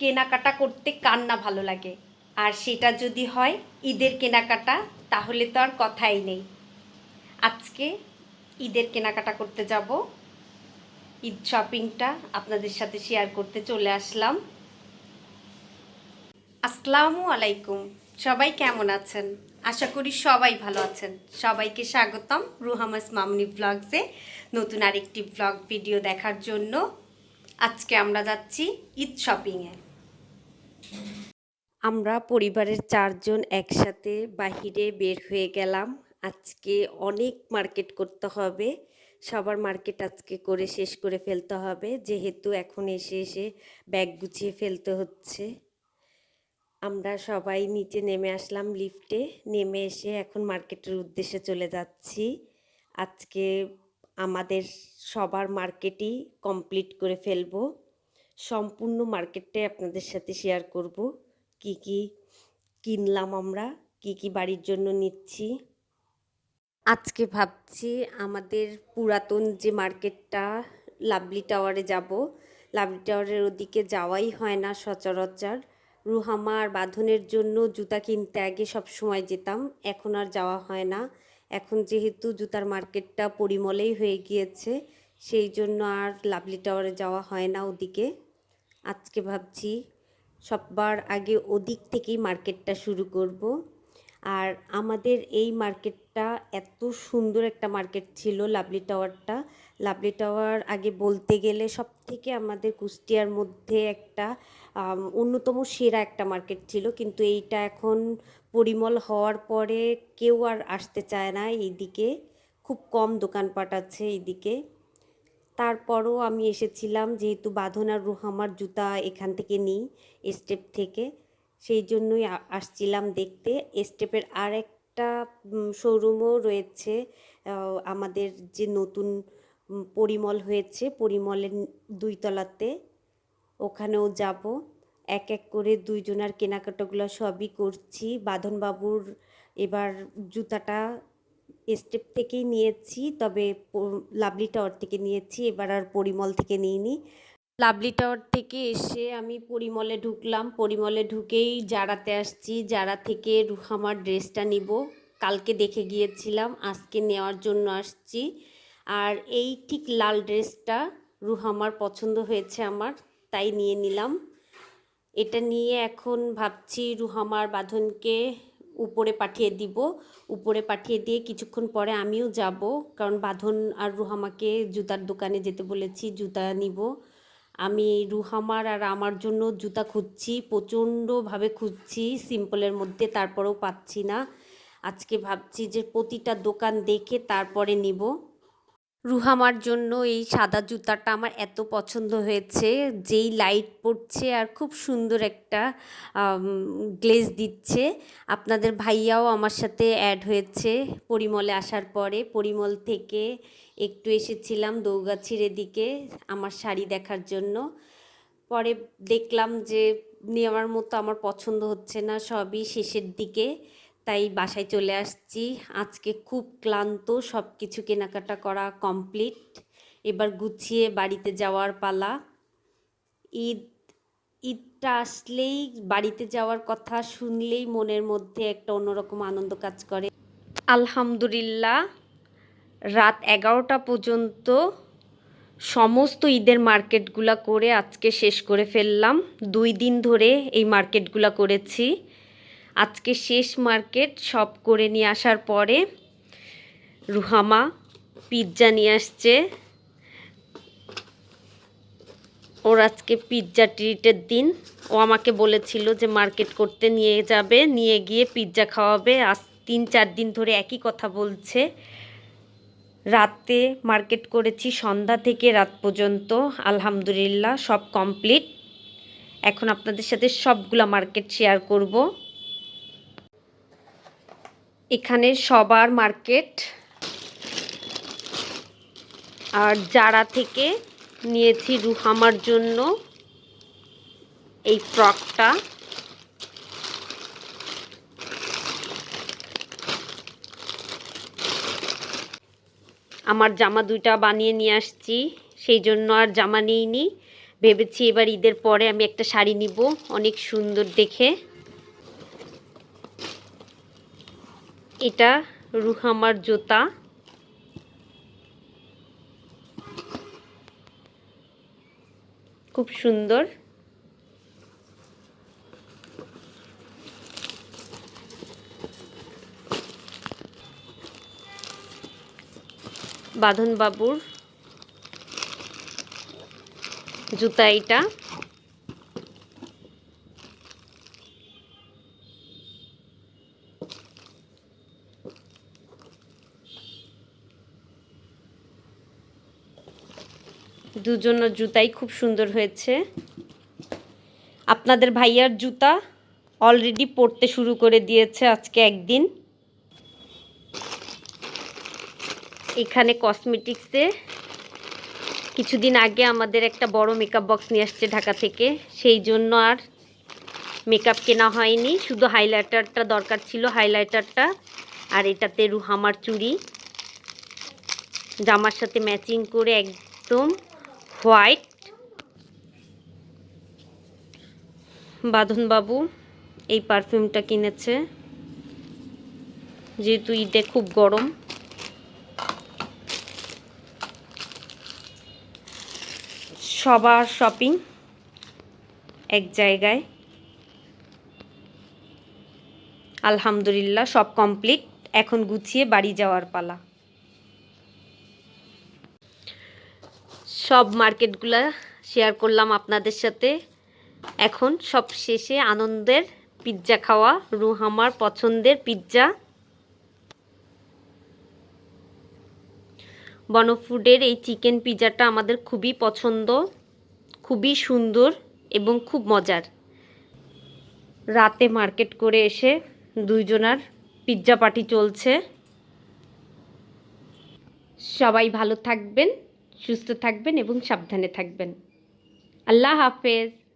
কেনাকাটা করতে কার না ভালো লাগে? আর সেটা যদি হয় ঈদের কেনাকাটা, তাহলে তো আর কথাই নেই। আজকে ঈদের কেনাকাটা করতে যাব। ঈদ শপিংটা আপনাদের সাথে শেয়ার করতে চলে আসলাম। আসসালামু আলাইকুম। সবাই কেমন আছেন? আশা করি সবাই ভালো আছেন। সবাইকে স্বাগতম রুহামাস মামনি ব্লগসে নতুন আরেকটি ব্লগ ভিডিও দেখার জন্য। আজকে আমরা যাচ্ছি ঈদ শপিংয়ে। আমরা পরিবারের চারজন একসাথে বাহিরে বের হয়ে গেলাম। আজকে অনেক মার্কেট করতে হবে। সবার মার্কেট আজকে করে শেষ করে ফেলতে হবে। যেহেতু এখন এসে এসে ব্যাগ গুছিয়ে ফেলতে হচ্ছে। আমরা সবাই নিচে নেমে আসলাম লিফটে। নেমে এসে এখন মার্কেটের উদ্দেশ্যে চলে যাচ্ছি। আজকে আমাদের সবার মার্কেটই কমপ্লিট করে ফেলব। সম্পূর্ণ মার্কেটটাই আপনাদের সাথে শেয়ার করব। কি কি কিনলাম আমরা, কি কি বাড়ির জন্য নিচ্ছি। আজকে ভাবছি আমাদের পুরাতন যে মার্কেটটা, লাভলি টাওয়ারে যাব। লাভলি টাওয়ারের ওদিকে যাওয়াই হয় না সচরাচর। রুহামা আর বাঁধনের জন্য জুতা কিনতে আগে সব সময় যেতাম, এখন আর যাওয়া হয় না। এখন যেহেতু জুতার মার্কেটটা পরিমলেই হয়ে গিয়েছে, সেই জন্য আর লাভলি টাওয়ারে যাওয়া হয় না ওদিকে। আজকে ভাবছি সববার আগে ওদিক থেকেই মার্কেটটা শুরু করব। আর আমাদের এই মার্কেটটা এত সুন্দর একটা মার্কেট ছিল লাভলি টাওয়ারটা। লাভলি টাওয়ার আগে বলতে গেলে সব থেকে আমাদের কুষ্টিয়ার মধ্যে একটা অন্যতম সেরা একটা মার্কেট ছিল। কিন্তু এইটা এখন পরিমল হওয়ার পরে কেউ আর আসতে চায় না এইদিকে। খুব কম দোকানপাট আছে এইদিকে। তারপরও আমি এসেছিলাম, যেহেতু বাঁধন আর রুহামার জুতা এখান থেকে নিই স্টেপ থেকে। সেই জন্যই আসছিলাম দেখতে। স্টেপের আর একটা শোরুমও রয়েছে। আমাদের যে নতুন পরিমল হয়েছে, পরিমলের দুই তলাতে ওখানেও যাব। এক এক করে দুইজনার কেনাকাটাগুলো সবই করছি। বাঁধনবাবুর এবার জুতাটা স্টেপ থেকেই নিয়েছি, তবে লাভলি টাওয়ার থেকে নিয়েছি, এবার আর পরিমল থেকে নিইনি। লাভলি টাওয়ার থেকে এসে আমি পরিমলে ঢুকলাম। পরিমলে ঢুকেই জারাতে আসছি, জারা থেকে রুহামার ড্রেসটা নিব। কালকে দেখে গিয়েছিলাম, আজকে নেওয়ার জন্য আসছি। আর এই ঠিক লাল ড্রেসটা রুহামার পছন্দ হয়েছে আমার, তাই নিয়ে নিলাম। এটা নিয়ে এখন ভাবছি রুহামার বাঁধনকে উপরে পাঠিয়ে দিব। উপরে পাঠিয়ে দিয়ে কিছুক্ষণ পরে আমিও যাব। কারণ বাঁধন আর রুহামাকে জুতার দোকানে যেতে বলেছি, জুতা নিব। আমি রুহামার আর আমার জন্য জুতা খুঁজছি, প্রচণ্ডভাবে খুঁজছি, সিম্পলের মধ্যে তারপরেও পাচ্ছি না। আজকে ভাবছি যে প্রতিটা দোকান দেখে তারপরে নিব। রুহামার জন্য এই সাদা জুতাটা আমার এত পছন্দ হয়েছে। যেই লাইট পড়ছে আর খুব সুন্দর একটা গ্লেজ দিচ্ছে। আপনাদের ভাইয়াও আমার সাথে অ্যাড হয়েছে পরিমলে আসার পরে। পরিমল থেকে একটু এসেছিলাম দৌগাছির এদিকে আমার শাড়ি দেখার জন্য। পরে দেখলাম যে নেওয়ার মতো আমার পছন্দ হচ্ছে না সবই শেষের দিকে। তাই বাসায় চলে আসছি। আজকে খুব ক্লান্ত সব কিছু কেনাকাটা করা কমপ্লিট এবার গুছিয়ে বাড়িতে যাওয়ার পালা। ঈদ, ঈদটা আসলেই বাড়িতে যাওয়ার কথা শুনলেই মনের মধ্যে একটা অন্যরকম আনন্দ কাজ করে। আলহামদুলিল্লাহ, রাত এগারোটা পর্যন্ত সমস্ত ঈদের মার্কেটগুলা করে আজকে শেষ করে ফেললাম। দুই দিন ধরে এই মার্কেটগুলা করেছি। আজকে শেষ মার্কেট, সব করে নিয়ে আসার পরে রুহামা পিৎজা নিয়ে আসছে। ওর আজকে পিৎজা ট্রিটের দিন। ও আমাকে বলেছিল যে মার্কেট করতে নিয়ে যাবে, নিয়ে গিয়ে পিৎজা খাওয়াবে। আজ তিন চার দিন ধরে একই কথা বলছে। রাতে মার্কেট করেছি সন্ধ্যা থেকে রাত পর্যন্ত। আলহামদুলিল্লাহ, সব কমপ্লিট এখন আপনাদের সাথে সবগুলা মার্কেট শেয়ার করব। এখানে সবার মার্কেট। আর যারা থেকে নিয়েছি রুহামার জন্য এই ফ্রকটা। আমার জামা দুইটা বানিয়ে নিয়ে আসছি, সেই জন্য আর জামা নিইনি। ভেবেছি এবার ঈদের পরে আমি একটা শাড়ি নিব, অনেক সুন্দর দেখে। এটা রুহামার জুতা। খুব সুন্দর। বাঁধন বাবুর জুতা এটা। দুজনের জুতাই খুব সুন্দর হয়েছে। আপনাদের ভাইয়ার জুতা অলরেডি পরতে শুরু করে দিয়েছে আজকে একদিন। এখানে কসমেটিক্সে কিছুদিন আগে আমাদের একটা বড় মেকআপ বক্স নিয়ে আসছে ঢাকা থেকে। সেই জন্য আর মেকআপ কেনা হয়নি, শুধু হাইলাইটারটা দরকার ছিল হাইলাইটারটা আর এটাতে রুহামার চুড়ি। জামার সাথে ম্যাচিং করে একদম হোয়াইট। বাঁধনবাবু এই পারফিউমটা কিনেছে। যেহেতু ঈদে খুব গরম। সবার শপিং এক জায়গায়। আলহামদুলিল্লাহ সব কমপ্লিট। এখন গুছিয়ে বাড়ি যাওয়ার পালা। সব মার্কেটগুলা শেয়ার করলাম আপনাদের সাথে। এখন সব শেষে আনন্দের পিৎজা খাওয়া রুহামার পছন্দের পিৎজা বনফুডের এই চিকেন পিৎজাটা আমাদের খুবই পছন্দ, খুবই সুন্দর এবং খুব মজার। রাতে মার্কেট করে এসে দুইজনার পিৎজা পার্টি চলছে। সবাই ভালো থাকবেন। সুস্থ থাকবেন এবং সাবধানে থাকবেন। আল্লাহ হাফেজ।